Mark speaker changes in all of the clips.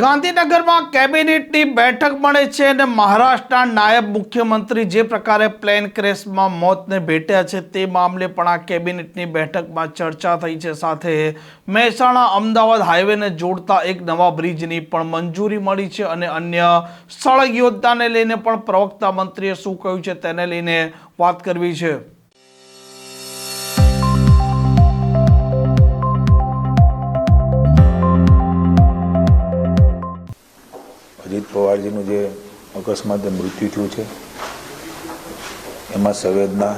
Speaker 1: ગાંધીનગરમાં કેબિનેટની બેઠક મળે છે અને મહારાષ્ટ્રના નાયબ મુખ્યમંત્રી જે પ્રકારે પ્લેન ક્રેશમાં મોતને ભેટ્યા છે તે મામલે પણ આ કેબિનેટની બેઠકમાં ચર્ચા થઈ છે. સાથે મહેસાણા, અમદાવાદ હાઈવેને જોડતા એક નવા બ્રિજની પણ મંજૂરી મળી છે અને અન્ય સળગ યોજનાને લઈને પણ પ્રવક્તા મંત્રીએ શું કહ્યું છે તેને લઈને વાત કરવી છે.
Speaker 2: અજીત પવારજીનું જે અકસ્માતે મૃત્યુ થયું છે, એમાં સંવેદના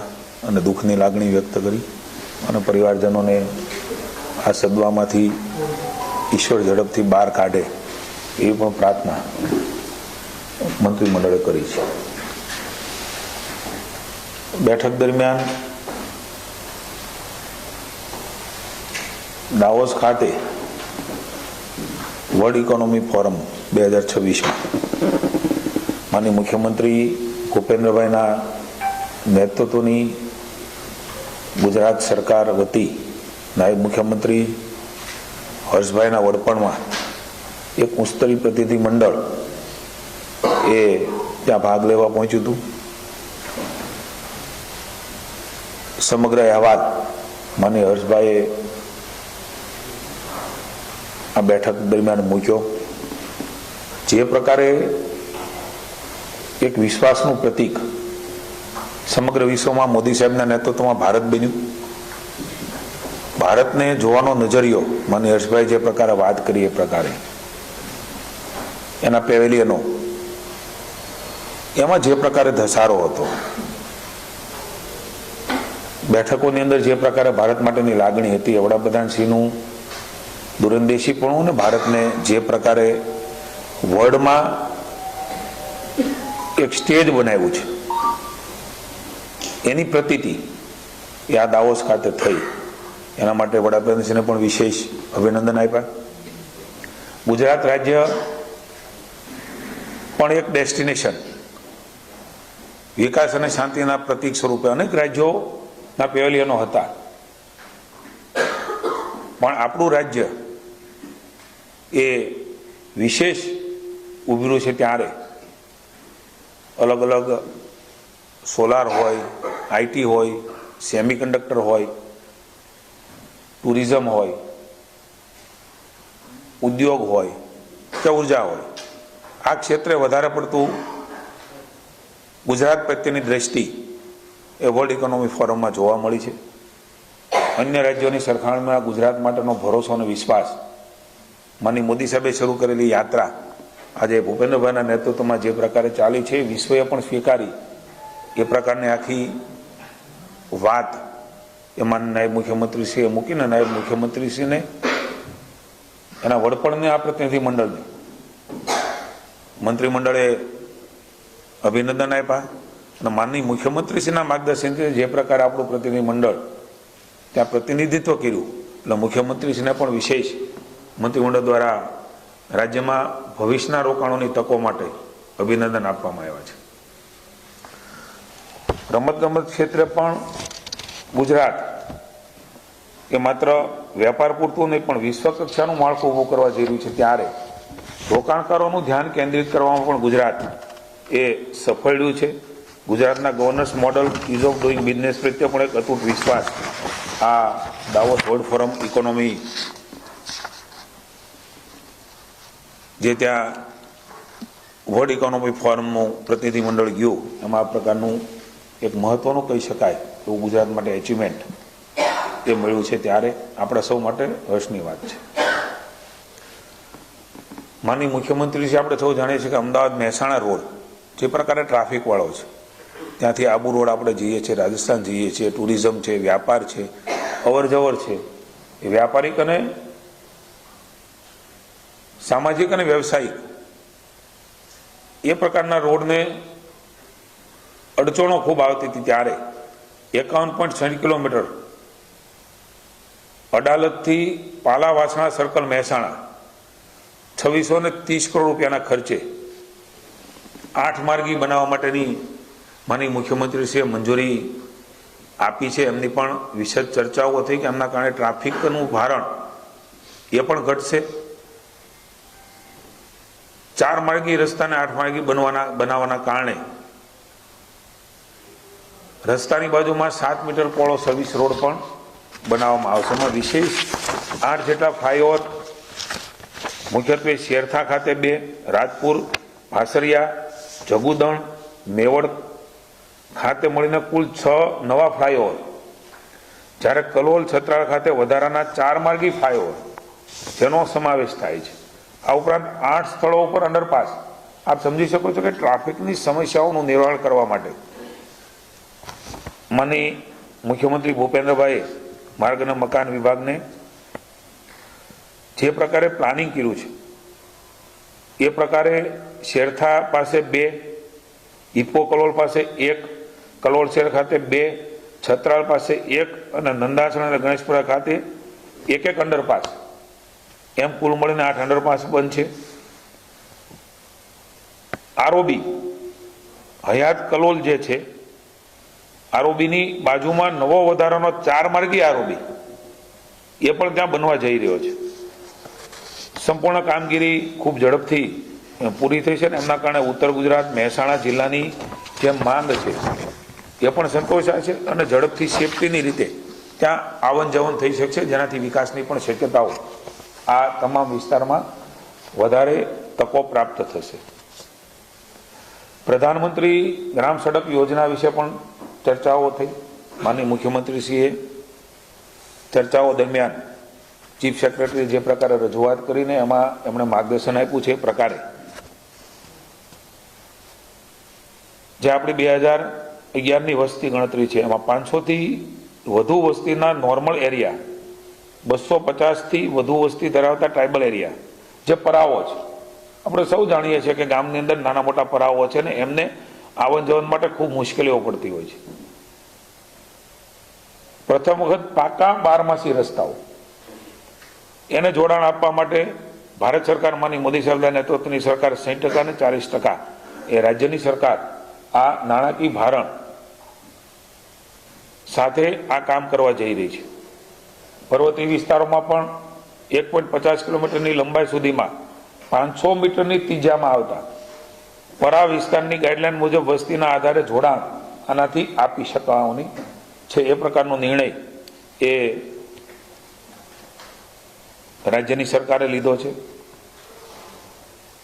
Speaker 2: અને દુઃખની લાગણી વ્યક્ત કરી અને પરિવારજનોને આ સદવામાંથી ઈશ્વર ઝડપથી બહાર કાઢે એવી પણ પ્રાર્થના મંત્રીમંડળે કરી છે. બેઠક દરમિયાન દાવોસ ખાતે વર્લ્ડ ઇકોનોમી ફોરમ બે હજાર છવ્વીસમાં. માનીય મુખ્યમંત્રી ભૂપેન્દ્રભાઈના નેતૃત્વની ગુજરાત સરકાર વતી નાયબ મુખ્યમંત્રી હર્ષભાઈના વડપણમાં એક મુસ્તરી પ્રતિનિધિ મંડળ એ ત્યાં ભાગ લેવા પહોંચ્યું હતું. સમગ્ર અહેવાલ માની હર્ષભાઈએ આ બેઠક દરમિયાન મૂક્યો. જે પ્રકારે એક વિશ્વાસનું પ્રતીક સમગ્ર વિશ્વમાં મોદી સાહેબના નેતૃત્વમાં ભારત બન્યું. ભારતને જોવાનો નજરિયો મને હર્ષભાઈ જે પ્રકારે વાત કરી એ પ્રકારે. એના પેવેલિયનો. એમાં જે પ્રકારે ધસારો હતો. બેઠકોની અંદર જે પ્રકારે ભારત માટેની લાગણી હતી વડાપ્રધાનશ્રીનું દૂરંદેશીપણું અને ભારતને જે પ્રકારે વર્લ્ડમાં એક સ્ટેજ બનાવ્યું છે. એની પ્રતિતિ એ આ દાવોસ ખાતે થઈ. એના માટે વડાપ્રધાનશ્રીને પણ વિશેષ અભિનંદન આપ્યા. ગુજરાત રાજ્ય પણ એક ડેસ્ટિનેશન. વિકાસ અને શાંતિના પ્રતીક સ્વરૂપે અનેક રાજ્યોના પેવેલિયનો હતા. પણ આપણું રાજ્ય એ વિશેષ ઉભર્યું છે ત્યારે. અલગ અલગ સોલાર હોય આઈટી હોય, સેમિકન્ડક્ટર હોય, ટુરિઝમ હોય, ઉદ્યોગ હોય, કે ઊર્જા હોય. આ ક્ષેત્રે વધારે પડતું ગુજરાત પ્રત્યેની દ્રષ્ટિ એ વર્લ્ડ ઇકોનોમી ફોરમમાં જોવા મળી છે. અન્ય રાજ્યોની સરખામણીમાં ગુજરાત માટેનો ભરોસો અને વિશ્વાસ. માની મોદી સાહેબે શરૂ કરેલી યાત્રા આજે ભૂપેન્દ્રભાઈના નેતૃત્વમાં જે પ્રકારે ચાલી છે વિશ્વએ પણ સ્વીકારી. એ પ્રકારની આખી વાત એમાં નાયબ મુખ્યમંત્રીશ્રીએ મૂકીને નાયબ મુખ્યમંત્રીશ્રીને એના વડપણને આ પ્રતિનિધિ મંડળને. મંત્રીમંડળે અભિનંદન આપ્યા અને માનનીય મુખ્યમંત્રીશ્રીના માર્ગદર્શનથી જે પ્રકારે આપણું પ્રતિનિધિ મંડળ ત્યાં પ્રતિનિધિત્વ કર્યું. એટલે મુખ્યમંત્રીશ્રીને પણ વિશેષ મંત્રીમંડળ દ્વારા રાજ્યમાં ભવિષ્યના રોકાણોની તકો માટે અભિનંદન આપવામાં આવ્યા છે. રમતગમત ક્ષેત્રે પણ ગુજરાત એ માત્ર વેપાર પૂરતું નહીં, પણ વિશ્વ કક્ષાનું માળખું ઊભું કરવા રહ્યું છે ત્યારે રોકાણકારોનું ધ્યાન કેન્દ્રિત કરવામાં પણ ગુજરાત એ સફળ રહ્યું છે. ગુજરાતના governance model ease of doing business પ્રત્યે પણ એક અતૂટ વિશ્વાસ આ દાવોસ વર્લ્ડ ફોરમ ઇકોનોમી જે ત્યાં વર્લ્ડ ઇકોનોમી ફોરમનું પ્રતિનિધિમંડળ ગયું, એમાં આ પ્રકારનું એક મહત્વનું કહી શકાય એવું ગુજરાત માટે એચિવમેન્ટ એ મળ્યું છે ત્યારે આપણા સૌ માટે હર્ષની વાત છે. માનની મુખ્યમંત્રીશ્રી આપણે સૌ જાણીએ છીએ કે અમદાવાદ મહેસાણા રોડ જે પ્રકારે ટ્રાફિકવાળો છે, ત્યાંથી આબુ રોડ આપણે જઈએ છીએ, રાજસ્થાન જઈએ છીએ, ટુરિઝમ છે, વ્યાપાર છે અવર જવર છે, એ વ્યાપારિક અને સામાજિક અને વ્યવસાયિક. એ પ્રકારના રોડને અડચણો ખૂબ આવતી હતી ત્યારે. એકાવન પોઈન્ટ છ કિલોમીટર. અડાલતથી પાલા વાસણા સર્કલ મહેસાણા. છવ્વીસો ને ત્રીસ કરોડ રૂપિયાના ખર્ચે. આઠ માર્ગી બનાવવા માટેની માની મુખ્યમંત્રીશ્રીએ મંજૂરી આપી છે. એમની પણ વિશદ ચર્ચાઓ થઈ કે એમના કારણે ટ્રાફિકનું ભારણ એ પણ ઘટશે. ચાર માર્ગી રસ્તાને આઠ માર્ગી બનવાના બનાવવાના કારણે રસ્તાની બાજુમાં સાત મીટર પોળો સર્વિસ રોડ પણ બનાવવામાં આવશે. એમાં વિશેષ આઠ જેટલા ફ્લાયઓવર, મુખ્યત્વે શેરથા ખાતે બે, રાજપુર, ભાસરિયા, જગુદણ, મેવડ ખાતે મળીને કુલ છ નવા ફ્લાયઓવર. જ્યારે કલોલ છત્રાળ ખાતે વધારાના ચાર માર્ગી ફ્લાયઓવર, જેનો સમાવેશ થાય છે. આ ઉપરાંત આઠ સ્થળો ઉપર અંડરપાસ આપ સમજી શકો છો કે ટ્રાફિકની સમસ્યાઓનું નિવારણ કરવા માટે મને મુખ્યમંત્રી ભૂપેન્દ્રભાઈએ માર્ગના મકાન વિભાગને જે પ્રકારે પ્લાનિંગ કર્યું છે, એ પ્રકારે શેરથા પાસે બે ઇપો કલોલ પાસે એક, કલોલ શેર ખાતે બે છત્રાળ પાસે એક અને નંદાસણ અને ગણેશપુરા ખાતે એક એક અંડરપાસ એમ કુલ મળીને આઠ અંડરપાસ છે. આરોબી હયાત કલોલ જે છે આરોબીની બાજુમાં નવો વધારાનો ચાર માર્ગી આરોબી એ પણ ત્યાં બનવા જઈ રહ્યો છે. સંપૂર્ણ કામગીરી ખૂબ ઝડપથી પૂરી થઈ છે ને એમના કારણે ઉત્તર ગુજરાત, મહેસાણા જિલ્લાની જે માંગ છે, એ પણ સંતોષાય છે અને ઝડપથી સેફટીની રીતે ત્યાં આવન જવન થઈ શકશે, જેનાથી વિકાસની પણ શક્યતાઓ આ તમામ વિસ્તારમાં વધારે તકો પ્રાપ્ત થશે. પ્રધાનમંત્રી ગ્રામ સડક યોજના વિશે પણ ચર્ચાઓ થઈ. માનનીય મુખ્યમંત્રીશ્રીએ ચર્ચાઓ દરમિયાન ચીફ સેક્રેટરી જે પ્રકારે રજૂઆત કરીને એમાં એમણે માર્ગદર્શન આપ્યું છે એ પ્રકારે. જે આપણી બે હજાર અગિયારની વસ્તી ગણતરી છે, એમાં પાંચસોથી વધુ વસ્તીના નોર્મલ એરિયા બસો પચાસથી વધુ વસ્તી ધરાવતા ટ્રાઇબલ એરિયા જે પરાવો છે. આપણે સૌ જાણીએ છીએ કે ગામની અંદર નાના મોટા પરાવો છે ને એમને આવન જવન માટે ખૂબ મુશ્કેલીઓ પડતી હોય છે. પ્રથમ વખત પાકા બારમાસી રસ્તાઓ. એને જોડાણ આપવા માટે ભારત સરકારમાંની મોદી સરકાર નેતૃત્વની સરકાર સાઠ ટકા ને ચાલીસ ટકા. એ રાજ્યની સરકાર, આ નાણાકીય ભારણ સાથે આ કામ કરવા જઈ રહી છે. પર્વતીય વિસ્તારોમાં પણ એક પોઈન્ટ પચાસ કિલોમીટરની લંબાઈ સુધીમાં પાંચસો મીટરની ત્રીજામાં આવતા પરા વિસ્તારની ગાઈડલાઈન મુજબ વસ્તીના આધારે જોડાણ આનાથી આપી શકવાની છે. એ પ્રકારનો નિર્ણય એ રાજ્યની સરકારે લીધો છે.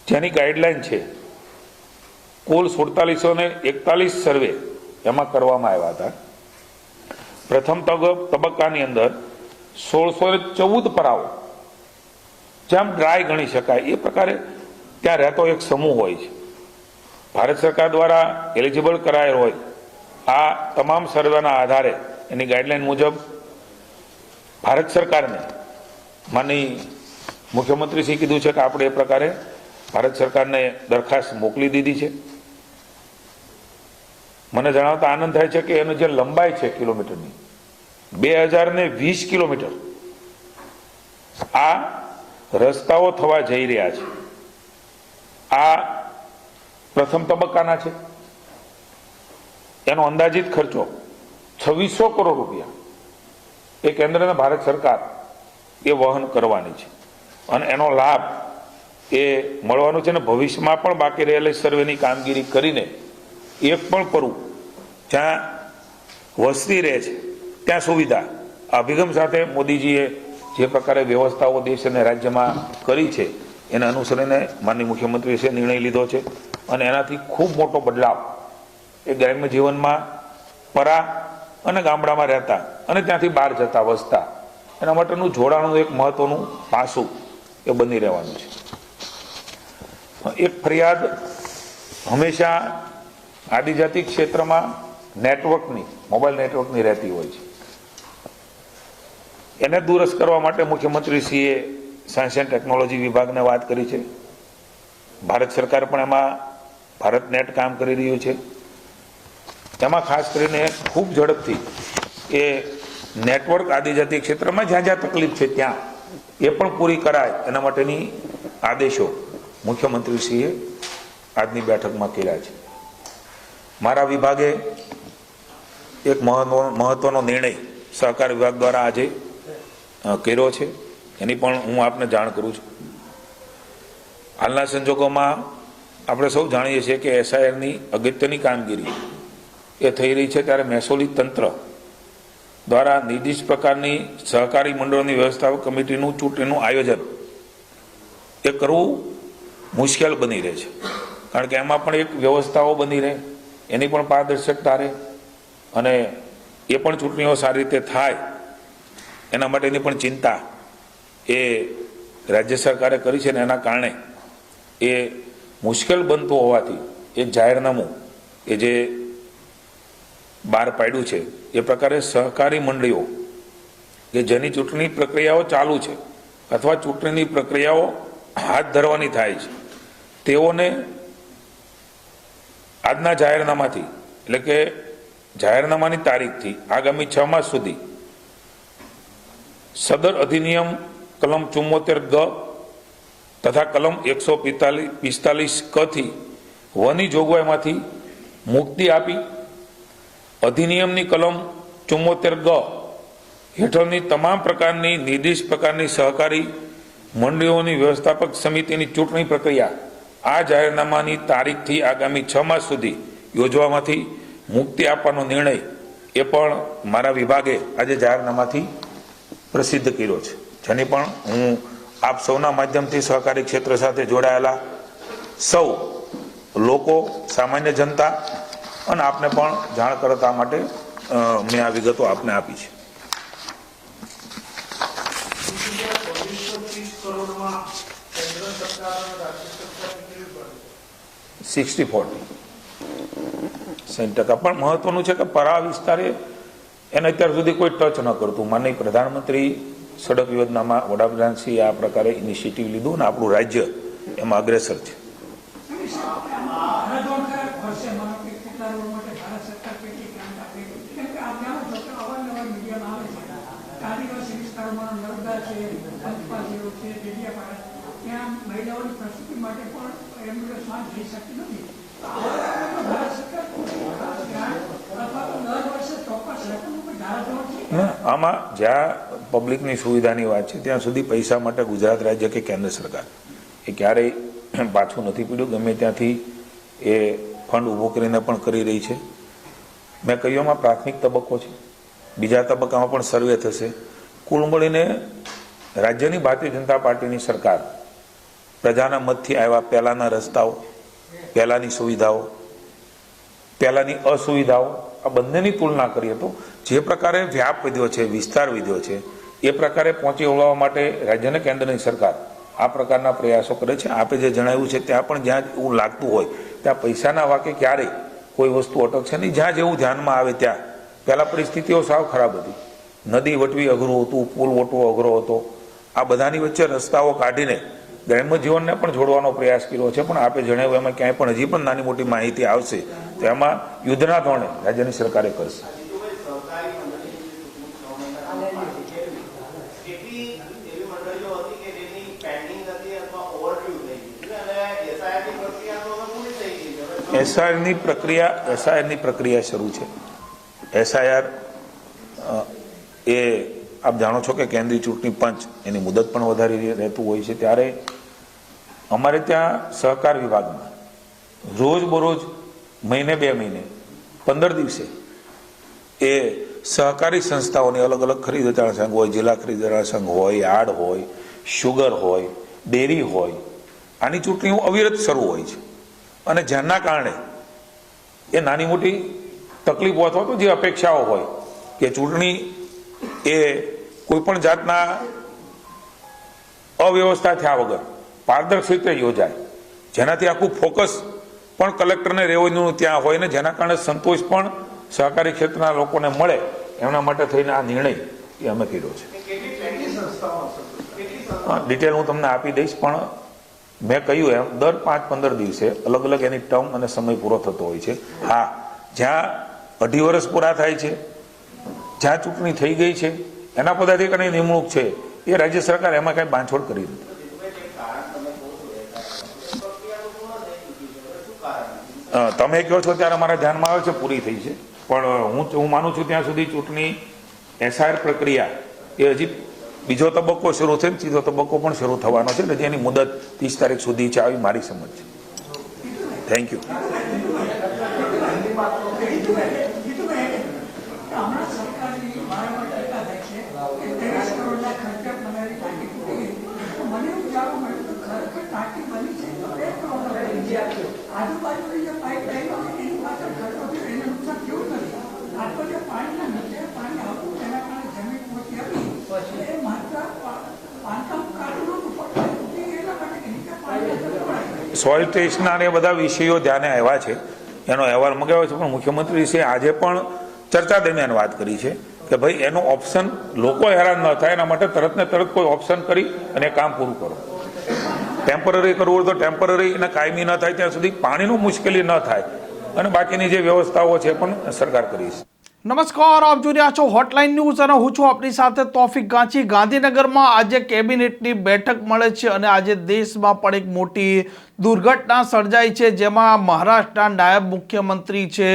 Speaker 2: જેની ગાઈડલાઈન છે, કુલ સુડતાલીસો ને એકતાલીસ સર્વે એમાં કરવામાં આવ્યા હતા. પ્રથમ તબક્કાની અંદર સોળસો ને ચૌદ પરાઓ જેમ ડ્રાય ગણી શકાય, એ પ્રકારે ત્યાં રહેતો એક સમૂહ હોય છે. ભારત સરકાર દ્વારા એલિજિબલ કરાયેલ હોય, આ તમામ સર્વેના આધારે એની ગાઈડલાઈન મુજબ ભારત સરકારને માની મુખ્યમંત્રીશ્રી કીધું છે કે આપણે એ પ્રકારે ભારત સરકારને દરખાસ્ત મોકલી દીધી છે. મને જણાવતા આનંદ થાય છે કે એનો જે લંબાઈ છે કિલોમીટરની બે હજાર ને વીસ કિલોમીટર. આ રસ્તાઓ થવા જઈ રહ્યા છે. આ પ્રથમ તબક્કાના છે. એનો અંદાજિત ખર્ચો છવ્વીસો કરોડ રૂપિયા. એ કેન્દ્રના ભારત સરકાર એ વહન કરવાની છે. અને એનો લાભ એ મળવાનો છે ને ભવિષ્યમાં પણ બાકી રહેલી સર્વેની કામગીરી કરીને એક પણ કરવું જ્યાં વસ્તી રહે છે. ત્યાં સુવિધા. અભિગમ સાથે મોદીજીએ જે પ્રકારે વ્યવસ્થાઓ દેશ અને રાજ્યમાં કરી છે, એને અનુસરીને માનનીય છે નિર્ણય લીધો છે. અને એનાથી ખૂબ મોટો બદલાવ એ ગ્રામ્ય જીવનમાં પરા અને ગામડામાં રહેતા અને ત્યાંથી બહાર જતા વસતા, એના માટેનું જોડાણનું એક મહત્વનું પાસું એ બની રહેવાનું છે. એક ફરિયાદ હંમેશા આદિજાતિ ક્ષેત્રમાં નેટવર્કની, મોબાઈલ નેટવર્કની રહેતી હોય છે. એને દુરસ્ત કરવા માટે મુખ્યમંત્રીશ્રીએ સાયન્સ એન્ડ ટેકનોલોજી વિભાગને વાત કરી છે. ભારત સરકાર પણ એમાં ભારત નેટ કામ કરી રહ્યું છે. એમાં ખાસ કરીને ખૂબ ઝડપથી એ નેટવર્ક આદિજાતિ ક્ષેત્રમાં જ્યાં જ્યાં તકલીફ છે ત્યાં એ પણ પૂરી કરાય એના માટેની આદેશો મુખ્યમંત્રીશ્રીએ આજની બેઠકમાં કર્યા છે. મારા વિભાગે એક મહત્વ, મહત્વનો નિર્ણય સહકાર વિભાગ દ્વારા આજે કર્યો છે, એની પણ હું આપને જાણ કરું છું. હાલના સંજોગોમાં આપણે સૌ જાણીએ છીએ કે એસઆઈઆરની અગત્યની કામગીરી એ થઈ રહી છે ત્યારે મહેસૂલી તંત્ર દ્વારા નિર્દિષ્ટ પ્રકારની સહકારી મંડળોની વ્યવસ્થા કમિટીનું ચૂંટણીનું આયોજન એ કરવું મુશ્કેલ બની રહે છે. કારણ કે એમાં પણ એક વ્યવસ્થાઓ બની રહે, એની પણ પારદર્શકતા રહે અને એ પણ ચૂંટણીઓ સારી રીતે થાય એના માટેની પણ ચિંતા એ રાજ્ય સરકારે કરી છે ને એના કારણે એ મુશ્કેલ બનતું હોવાથી, એ જાહેરનામું, એ જે બહાર પાડ્યું છે, એ પ્રકારે સહકારી મંડળીઓ, કે જેની ચૂંટણી પ્રક્રિયાઓ ચાલુ છે, અથવા ચૂંટણીની પ્રક્રિયાઓ હાથ ધરવાની થાય છે, તેઓને આજના જાહેરનામાથી, એટલે કે જાહેરનામાની તારીખથી આગામી છ માસ સુધી સદર અધિનિયમ કલમ ચુમ્મોતેર ગ તથા કલમ એકસો પિસ્તાલીસ પિસ્તાલીસ કથી વની જોગવાઈમાંથી મુક્તિ આપી. અધિનિયમની કલમ ચુમ્મોતેર ગ હેઠળની તમામ પ્રકારની નિર્દિષ્ટ પ્રકારની સહકારી મંડળીઓની વ્યવસ્થાપક સમિતિની ચૂંટણી પ્રક્રિયા આ જાહેરનામાની તારીખથી આગામી છ માસ સુધી યોજવામાંથી મુક્તિ આપવાનો નિર્ણય એ પણ મારા વિભાગે આજે જાહેરનામાથી પ્રસિદ્ધ કર્યો છે. જેની પણ હું આપ સૌના માધ્યમથી સહકારી ક્ષેત્ર સાથે જોડાયેલા સૌ લોકો, સામાન્ય જનતા અને આપને પણ જાણ કરતા માટે મેં આ વિગતો આપને આપી છે. સિક્સટી ફોર્ટી સાઠ ટકા. પણ મહત્વનું છે કે પરા વિસ્તારે એને અત્યાર સુધી કોઈ ટચ ન કરતું. માનનીય પ્રધાનમંત્રી સડક યોજનામાં વડાપ્રધાનશ્રીએ આ પ્રકારે ઇનિશિયેટિવ લીધું અને આપણું રાજ્ય એમાં અગ્રેસર છે.
Speaker 3: ત્યાં મહિલાઓની પ્રસ્તુતિ માટે પણ વાહન જઈ શકતી નથી.
Speaker 2: આમાં જ્યાં પબ્લિકની સુવિધાની વાત છે, ત્યાં સુધી પૈસા માટે ગુજરાત રાજ્ય કે કેન્દ્ર સરકાર. એ ક્યારેય પાછું નથી પીડ્યું, ગમે ત્યાંથી એ ફંડ ઊભો કરીને પણ કરી રહી છે. મેં કહ્યું એમાં પ્રાથમિક તબક્કો છે. બીજા તબક્કામાં પણ સર્વે થશે. કુલ મળીને રાજ્યની ભારતીય જનતા પાર્ટીની સરકાર પ્રજાના મતથી આવ્યા પહેલાંના રસ્તાઓ પહેલાંની સુવિધાઓ, પહેલાંની અસુવિધાઓ, આ બંનેની તુલના કરીએ તો જે પ્રકારે વ્યાપ વધ્યો છે, વિસ્તાર વધ્યો છે, એ પ્રકારે પહોંચી વળવા માટે રાજ્ય અને કેન્દ્રની સરકાર આ પ્રકારના પ્રયાસો કરે છે. આપે જે જણાવ્યું છે, ત્યાં પણ જ્યાં એવું લાગતું હોય, ત્યાં પૈસાના વાકે ક્યારેય કોઈ વસ્તુ અટકશે નહીં. જ્યાં જેવું ધ્યાનમાં આવે ત્યાં. પહેલાં પરિસ્થિતિઓ સાવ ખરાબ હતી. નદી વટવી અઘરું હતું, પુલ વટવો અઘરો હતો. આ બધાની વચ્ચે રસ્તાઓ કાઢીને ગ્રામ્ય જીવનને પણ જોડવાનો પ્રયાસ કર્યો છે, પણ આપે જણાવ્યું એમાં ક્યાંય પણ હજી પણ નાની મોટી માહિતી આવશે, તો એમાં યુદ્ધના ધોરણે રાજ્યની સરકારે કરશે.
Speaker 4: એસઆઈઆરની પ્રક્રિયા
Speaker 2: એસઆઈઆરની પ્રક્રિયા શરૂ છે. એસઆઈઆર એ આપ જાણો છો કે કેન્દ્રીય ચૂંટણી પંચ એની મુદત પણ વધારી રહેતું હોય છે. ત્યારે અમારે ત્યાં સહકાર વિભાગમાં રોજ બરોજ મહિને બે મહિને, પંદર દિવસે એ સહકારી સંસ્થાઓની અલગ અલગ ખરીદ વેચાણ સંઘ હોય, જિલ્લા ખરીદ સંઘ હોય, આડ હોય શુગર હોય, ડેરી હોય. આની ચૂંટણીઓ અવિરત શરૂ હોય છે. અને જેના કારણે એ નાની મોટી તકલીફો અથવા તો જે અપેક્ષાઓ હોય કે ચૂંટણી એ કોઈ પણ જાતના અવ્યવસ્થા થયા વગર, પારદર્શક રીતે યોજાય. જેનાથી આખું ફોકસ પણ કલેક્ટરને રેવન્યુનું ત્યાં હોય ને જેના કારણે સંતોષ પણ સહકારી ક્ષેત્રના લોકોને મળે, એમના માટે થઈને આ નિર્ણય એ અમે કર્યો છે. ડિટેલ હું તમને આપી દઈશ, પણ મેં કહ્યું એમ, દર પાંચ પંદર દિવસે અલગ અલગ એની ટર્મ અને સમય પૂરો થતો હોય છે. હા, જ્યાં અઢી વર્ષ પૂરા થાય છે જ્યાં ચૂંટણી થઈ ગઈ છે, એના પદાધિકારીની નિમણૂક છે, એ રાજ્ય સરકાર એમાં કાંઈ બાંધછોડ કરી નથી.
Speaker 4: તમે કહો છો
Speaker 2: ત્યારે મારા ધ્યાનમાં આવે છે, પૂરી થઈ છે. પણ હું હું માનું છું ત્યાં સુધી ચૂંટણી એસઆર પ્રક્રિયા, એ હજી બીજો તબક્કો શરૂ થયો ત્રીજો તબક્કો પણ શરૂ થવાનો છે એટલે જેની મુદત ત્રીસ તારીખ સુધી છે, આવી મારી સમજ છે. થેન્ક યુ
Speaker 3: હમણાં સરકારની વારંવાર ટીકા થાય છે કે ત્રેવીસ કરોડના ખર્ચે બનાવેલી ટાંકી તૂટી ગઈ તો મને એવું જાણવા મળ્યું કે ખરેખર ટાંકી બની છે તો બે કરોડમાં બની છે આજુબાજુની જે પાઇપ લાઈનો છે એની પાછળ ખર્ચો થયો એને નુકસાન થયું જ નથી આ તો જે પાણીના નીચે પાણી આવતું તેના કારણે જમીન પહોંચી હતી એ માત્ર પા- બાંધકામ કાઢવું નહોતું પણ પાઇપ તૂટી ગઈ એના માટે કે નીચે પાણી જતું પડે
Speaker 2: સોઇલ ટેસ્ટના એ બધા વિષયો ધ્યાને આવ્યા છે. એનો અહેવાલ મંગાવ્યો છે, પણ મુખ્યમંત્રી શ્રી આજે પણ ચર્ચા દરમિયાન વાત કરી છે કે ભાઈ એનો ઓપ્શન લોકો હેરાન ન થાય, એના માટે તરત ને તરત કોઈ ઓપ્શન કરી અને કામ પૂરું કરો. ટેમ્પરરી કરવું હોય તો ટેમ્પરરી અને કાયમી ન થાય, ત્યાં સુધી પાણીનું મુશ્કેલી ન થાય. અને બાકીની જે વ્યવસ્થાઓ છે પણ સરકાર કરીશ
Speaker 1: નમસ્કાર, આપ જોઈ રહ્યા છો હોટલાઇન ન્યૂઝ અને હું છું આપની સાથે તોફિક ગાંચી ગાંધીનગરમાં આજે કેબિનેટની બેઠક મળે છે અને આજે દેશમાં પણ એક મોટી દુર્ઘટના સર્જાઈ છે, જેમાં મહારાષ્ટ્રના નાયબ મુખ્યમંત્રી છે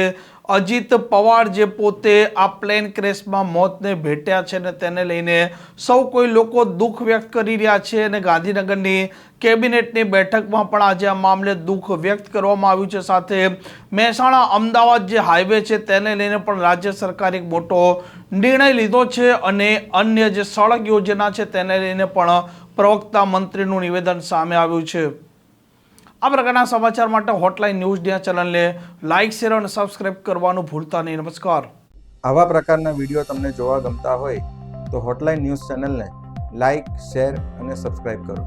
Speaker 1: અજીત પવાર જે પોતે આ પ્લેન ક્રેશમાં મોતને ભેટ્યા છે અને તેને લઈને સૌ કોઈ લોકો દુઃખ વ્યક્ત કરી રહ્યા છે અને ગાંધીનગરની કેબિનેટની બેઠકમાં પણ આજે આ મામલે દુઃખ વ્યક્ત કરવામાં આવ્યું છે. સાથે મહેસાણા અમદાવાદ જે હાઈવે છે તેને લઈને પણ રાજ્ય સરકારે એક મોટો નિર્ણય લીધો છે અને અન્ય જે સડક યોજના છે તેને લઈને પણ પ્રવક્તા મંત્રીનું નિવેદન સામે આવ્યું છે. આ પ્રકારના સમાચાર માટે હોટલાઇન ન્યૂઝ ડ્યા ચેનલને લાઇક શેર અને સબસ્ક્રાઇબ કરવાનું ભૂલતા નહીં. નમસ્કાર.
Speaker 5: આવા પ્રકારના વીડિયો તમને જોવા ગમતા હોય તો હોટલાઇન ન્યૂઝ ચેનલને લાઇક શેર અને સબસ્ક્રાઇબ કરો.